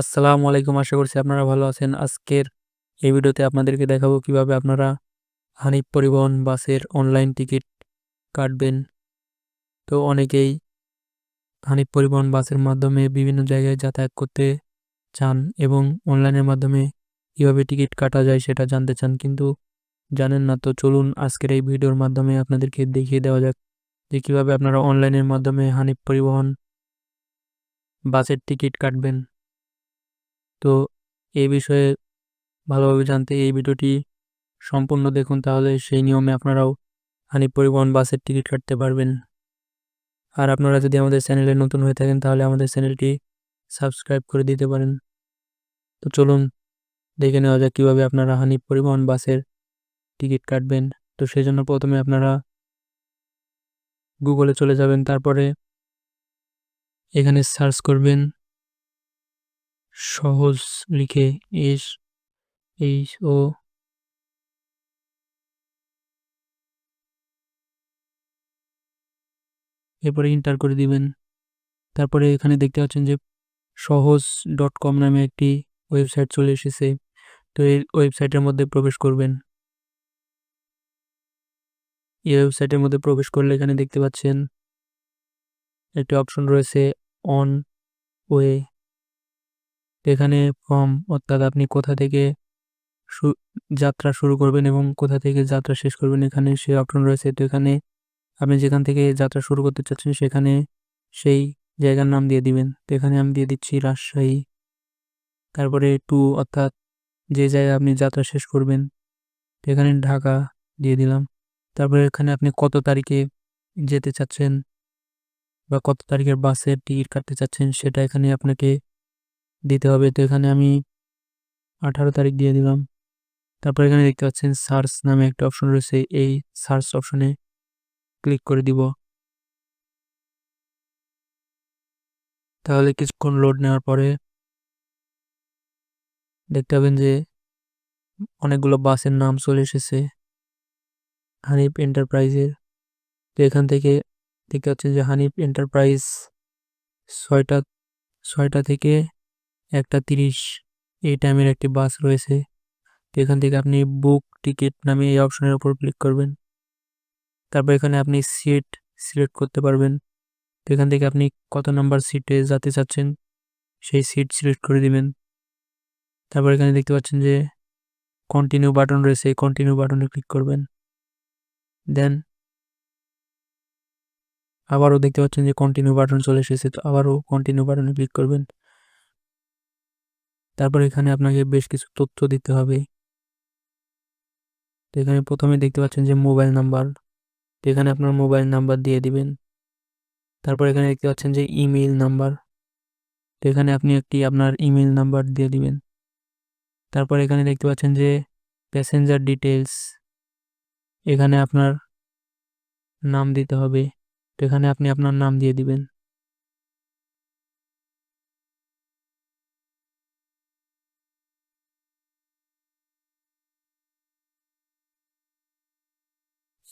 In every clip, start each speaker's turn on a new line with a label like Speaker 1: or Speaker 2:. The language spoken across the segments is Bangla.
Speaker 1: আসসালামু আলাইকুম। আশা করছি আপনারা ভালো আছেন। আজকের এই ভিডিওতে আপনাদেরকে দেখাবো কীভাবে আপনারা হানিফ পরিবহন বাসের অনলাইন টিকিট কাটবেন। তো অনেকেই হানিফ পরিবহন বাসের মাধ্যমে বিভিন্ন জায়গায় যাতায়াত করতে চান এবং অনলাইনের মাধ্যমে কীভাবে টিকিট কাটা যায় সেটা জানতে চান, কিন্তু জানেন না। তো চলুন আজকের এই ভিডিওর মাধ্যমে আপনাদেরকে দেখিয়ে দেওয়া যাক যে কীভাবে আপনারা অনলাইনের মাধ্যমে হানিফ পরিবহন বাসের টিকিট কাটবেন। তো এই বিষয়ে ভালোভাবে জানতে এই ভিডিওটি সম্পূর্ণ দেখুন, তাহলে সেই নিয়মে আপনারাও হানিফ পরিবহন বাসের টিকিট কাটতে পারবেন। আর আপনারা যদি আমাদের চ্যানেলে নতুন হয়ে থাকেন, তাহলে আমাদের চ্যানেলটি সাবস্ক্রাইব করে দিতে পারেন। তো চলুন, দেখে নেওয়া যাক কীভাবে আপনারা হানিফ পরিবহন বাসের টিকিট কাটবেন। তো সেই জন্য প্রথমে আপনারা গুগলে চলে যাবেন, তারপরে এখানে সার্চ করবেন সহজ লিখে এস, এইচ, ও। এরপরে ইন্টার করে দিবেন। তারপরে এখানে দেখতে পাচ্ছেন যে সহজ ডট কম নামে একটি ওয়েবসাইট চলে এসেছে। তো এই ওয়েবসাইটের মধ্যে প্রবেশ করবেন। এই ওয়েবসাইটের মধ্যে প্রবেশ করলে এখানে দেখতে পাচ্ছেন একটি অপশন রয়েছে অন ওয়ে এখানে ফর্ম অর্থাৎ আপনি কোথা থেকে যাত্রা শুরু করবেন এবং কোথা থেকে যাত্রা শেষ করবেন, এখানে সে অপশন রয়েছে। তো এখানে আপনি যেখান থেকে যাত্রা শুরু করতে চাচ্ছেন, সেখানে সেই জায়গার নাম দিয়ে দিবেন। তো এখানে আমি দিয়ে দিচ্ছি রাজশাহী। তারপরে টু অর্থাৎ যে জায়গায় আপনি যাত্রা শেষ করবেন, তো এখানে ঢাকা দিয়ে দিলাম। তারপরে এখানে আপনি কত তারিখে যেতে চাচ্ছেন বা কত তারিখের বাসের টিকিট কাটতে চাচ্ছেন, সেটা এখানে আপনাকে দিতে হবে। তো এখানে আমি আঠারো তারিখ দিয়ে দিলাম। তারপর এখানে দেখতে পাচ্ছেন সার্চ নামে একটা অপশন রয়েছে। এই সার্চ অপশনে ক্লিক করে দিব। তাহলে কিছুক্ষণ লোড নেওয়ার পরে দেখতে পাবেন যে অনেকগুলো বাসের নাম চলে এসেছে। হানিফ এন্টারপ্রাইজের। তো এখান থেকে দেখতে পাচ্ছেন যে হানিফ এন্টারপ্রাইজ ছয়টা ছয়টা থেকে একটা তিরিশ, এই টাইমের একটি বাস রয়েছে। এখান থেকে আপনি বুক টিকিট নামে এই অপশনের উপর ক্লিক করবেন। তারপর এখানে আপনি সিট সিলেক্ট করতে পারবেন। তো এখান থেকে আপনি কত নাম্বার সিটে যেতে চাচ্ছেন, সেই সিট সিলেক্ট করে দিবেন। তারপর এখানে দেখতে পাচ্ছেন যে কন্টিনিউ বাটন রয়েছে কন্টিনিউ বাটনে ক্লিক করবেন। দেন আবারও দেখতে পাচ্ছেন যে কন্টিনিউ বাটন চলে এসেছে, তো আবারও কন্টিনিউ বাটনে ক্লিক করবেন। তারপর এখানে আপনাকে বেশ কিছু তথ্য দিতে হবে। তো এখানে প্রথমে দেখতে পাচ্ছেন যে মোবাইল নাম্বার। তো এখানে আপনার মোবাইল নাম্বার দিয়ে দিবেন। তারপর এখানে দেখতে পাচ্ছেন যে ইমেইল নাম্বার। তো এখানে আপনি একটি আপনার ইমেইল নাম্বার দিয়ে দিবেন। তারপর এখানে দেখতে পাচ্ছেন যে প্যাসেঞ্জার ডিটেলস এখানে আপনার নাম দিতে হবে। তো এখানে আপনি আপনার নাম দিয়ে দিবেন।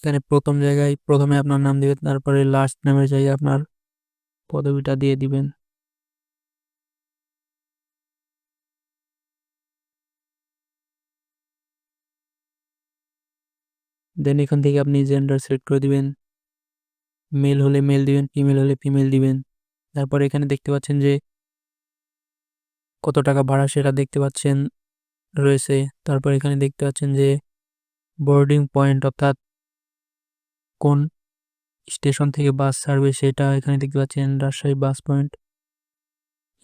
Speaker 1: এখানে প্রথম জায়গায় প্রথমে আপনার নাম দিবেন, তারপরে লাস্ট নামের জায়গায় আপনার পদবিটা দিয়ে দিবেন। দেন এখান থেকে আপনি জেন্ডার সিলেক্ট করে দিবেন। মেল হলে মেল দিবেন ফিমেল হলে ফিমেল দিবেন। তারপর এখানে দেখতে পাচ্ছেন যে কত টাকা ভাড়া সেটা দেখতে পাচ্ছেন রয়েছে। তারপর এখানে দেখতে পাচ্ছেন যে বোর্ডিং পয়েন্ট অর্থাৎ কোন স্টেশন থেকে বাস ছাড়বে সেটা এখানে দেখতে পাচ্ছেন রাজশাহী বাস পয়েন্ট।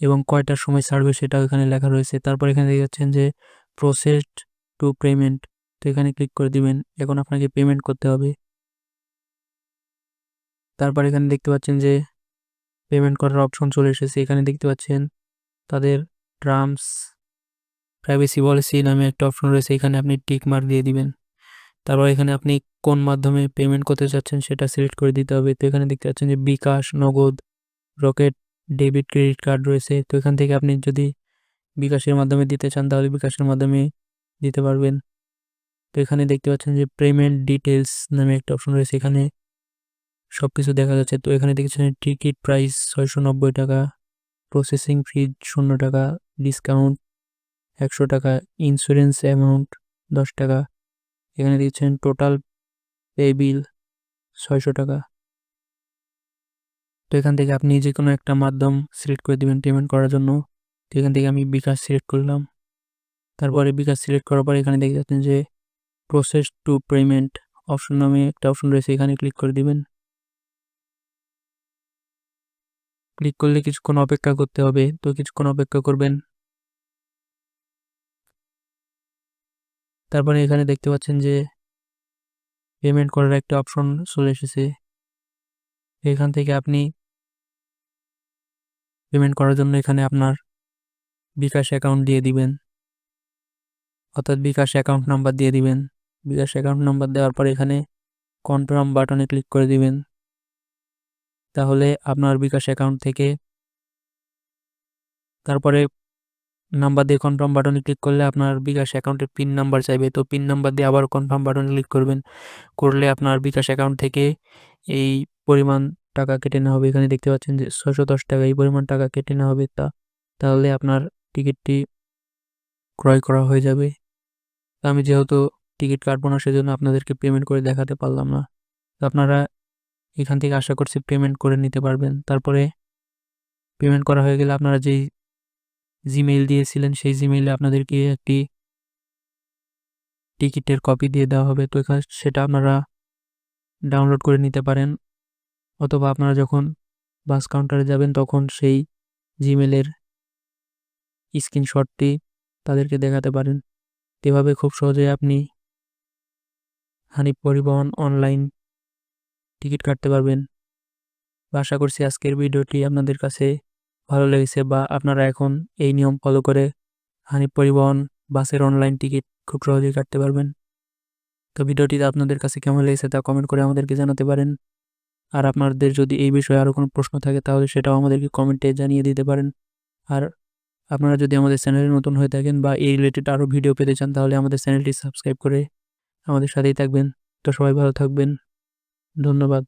Speaker 1: এবং কয়টার সময় ছাড়বে সেটা এখানে লেখা রয়েছে। তারপর এখানে দেখতে পাচ্ছেন যে প্রসেসড টু পেমেন্ট। তো এখানে ক্লিক করে দিবেন। এখন আপনাকে পেমেন্ট করতে হবে। তারপর এখানে দেখতে পাচ্ছেন যে পেমেন্ট করার অপশন চলে এসেছে। এখানে দেখতে পাচ্ছেন তাদের ট্রামস প্রাইভেসি পলিসি নামে একটা অপশন রয়েছে। এখানে আপনি টিক মার্ক দিয়ে দিবেন। তারপর এখানে আপনি কোন মাধ্যমে পেমেন্ট করতে চাচ্ছেন সেটা সিলেক্ট করে দিতে হবে। তো এখানে দেখতে পাচ্ছেন যে বিকাশ, নগদ, রকেট ডেবিট ক্রেডিট কার্ড রয়েছে। তো এখান থেকে আপনি যদি বিকাশের মাধ্যমে দিতে চান তাহলে বিকাশের মাধ্যমে দিতে পারবেন। তো এখানে দেখতে পাচ্ছেন যে পেমেন্ট ডিটেলস নামে একটা অপশন রয়েছে। এখানে সব কিছু দেখা যাচ্ছে। তো এখানে দেখেছেন টিকিট প্রাইস ছয়শো নব্বই টাকা প্রসেসিং ফি শূন্য টাকা ডিসকাউন্ট একশো টাকা ইন্স্যুরেন্স অ্যামাউন্ট দশ টাকা। এখানে দিচ্ছেন টোটাল পে বিল ছয়শো টাকা। তো এখান থেকে আপনি যে কোনো একটা মাধ্যম সিলেক্ট করে দেবেন পেমেন্ট করার জন্য। তো এখান থেকে আমি বিকাশ সিলেক্ট করলাম। তারপরে বিকাশ সিলেক্ট করার পরে এখানে দেখে যাচ্ছেন যে প্রসেস টু পেমেন্ট অপশন নামে একটা অপশন রয়েছে, এখানে ক্লিক করে দিবেন। ক্লিক করলে কিছুক্ষণ অপেক্ষা করতে হবে। তো কিছুক্ষণ অপেক্ষা করবেন। তারপরে এখানে দেখতে পাচ্ছেন যে পেমেন্ট করার একটা অপশন চলে এসেছে। এখান থেকে আপনি পেমেন্ট করার জন্য এখানে আপনার বিকাশ অ্যাকাউন্ট দিয়ে দিবেন। অর্থাৎ বিকাশ অ্যাকাউন্ট নাম্বার দিয়ে দিবেন। বিকাশ অ্যাকাউন্ট নাম্বার দেওয়ার পর এখানে কনফার্ম বাটনে ক্লিক করে দিবেন। তাহলে আপনার বিকাশ অ্যাকাউন্ট থেকে তারপরে নাম্বার দিয়ে কনফার্ম বাটনে ক্লিক করলে আপনার বিকাশ অ্যাকাউন্টের পিন নাম্বার চাইবে। তো পিন নাম্বার দিয়ে আবার কনফার্ম বাটনে ক্লিক করবেন। করলে আপনার বিকাশ অ্যাকাউন্ট থেকে এই পরিমাণ টাকা কেটে নেওয়া হবে। এখানে দেখতে পাচ্ছেন যে ছশো দশ টাকা এই পরিমাণ টাকা কেটে নেওয়া হবে। তা, তাহলে আপনার টিকিটটি ক্রয় করা হয়ে যাবে। আমি যেহেতু টিকিট কাটবো না, সেজন্য আপনাদেরকে পেমেন্ট করে দেখাতে পারলাম না। তো আপনারা এখান থেকে আশা করছি পেমেন্ট করে নিতে পারবেন। তারপরে পেমেন্ট করা হয়ে গেলে আপনারা যেই জিমেইল দিয়েছিলেন, সেই জিমেইলে আপনাদেরকে একটি টিকিটের কপি দিয়ে দেওয়া হবে। তো সেটা আপনারা ডাউনলোড করে নিতে পারেন। অথবা আপনারা যখন বাস কাউন্টারে যাবেন, তখন সেই জিমেলের স্ক্রিনশটটি তাদেরকে দেখাতে পারেন। এভাবে খুব সহজে আপনি হানিফ পরিবহন অনলাইন টিকিট কাটতে পারবেন। আশা করছি আজকের ভিডিওটি আপনাদের কাছে ভালো লেগেছে বা আপনারা এখন এই নিয়ম ফলো করে হানি পরিবহন বাসের অনলাইন টিকিট খুব সহজেই কাটতে পারবেন। তো ভিডিওটি আপনাদের কাছে কেমন লেগেছে তা কমেন্ট করে আমাদেরকে জানাতে পারেন। আর আপনাদের যদি এই বিষয়ে আরও কোনো প্রশ্ন থাকে তাহলে সেটাও আমাদেরকে কমেন্টে জানিয়ে দিতে পারেন। আর আপনারা যদি আমাদের চ্যানেলে নতুন হয়ে থাকেন বা এই রিলেটেড আরও ভিডিও পেতে চান তাহলে আমাদের চ্যানেলটি সাবস্ক্রাইব করে আমাদের সাথেই থাকবেন। তো সবাই ভালো থাকবেন। ধন্যবাদ।